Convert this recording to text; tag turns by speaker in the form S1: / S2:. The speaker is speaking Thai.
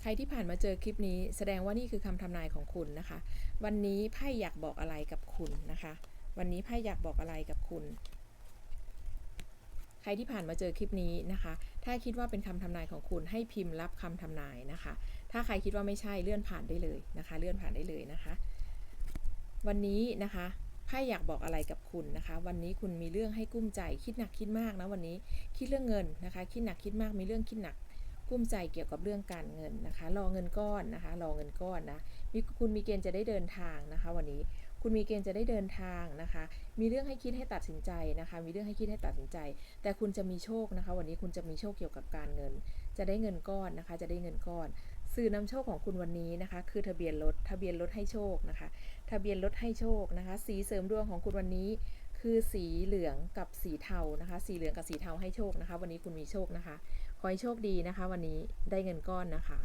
S1: ใครที่ผ่านมาเจอคลิปนี้ แสดงว่านี่คือคำทำนายของคุณนะคะ วันนี้ไพ่อยากบอกอะไรกับคุณนะคะ วันนี้ไพ่อยากบอกอะไรกับคุณ ใครที่ผ่านมาเจอคลิปนี้นะคะ ถ้าคิดว่าเป็นคำทำนายของคุณให้พิมพ์รับคำทำนายนะคะ ถ้าใครคิดว่าไม่ใช่เลื่อนผ่านได้เลยนะคะ เลื่อนผ่านได้เลยนะคะ วันนี้นะคะไพ่อยากบอกอะไรกับคุณนะคะ วันนี้คุณมีเรื่องให้กุ้มใจ คิดหนักคิดมากนะวันนี้ คิดเรื่องเงินนะคะ คิดหนักคิดมากมีเรื่องคิดหนัก กุ้มใจเกี่ยวกับเรื่องการเงินนะคะ รอเงินก้อนนะคะ รอเงินก้อนนะมีคุณมีเกณฑ์จะได้เดินทางนะคะ วันนี้คุณมีเกณฑ์จะได้เดินทางนะคะ มีเรื่องให้คิดให้ตัดสินใจนะคะ มีเรื่องให้คิดให้ตัดสินใจ แต่คุณจะมีโชคนะคะ วันนี้คุณจะมีโชคเกี่ยวกับการเงิน จะได้เงินก้อนนะคะ จะได้เงินก้อน สื่อนำโชคของคุณวันนี้นะคะ คือทะเบียนรถ ทะเบียนรถให้โชคนะคะ ทะเบียนรถให้โชคนะคะ สีเสริมดวงของคุณวันนี้ คือสีเหลืองกับสีเทานะคะ สีเหลืองกับสีเทาให้โชคนะคะ วันนี้คุณมีโชคนะคะ ขอให้โชคดีนะคะ วันนี้ได้เงินก้อนนะคะ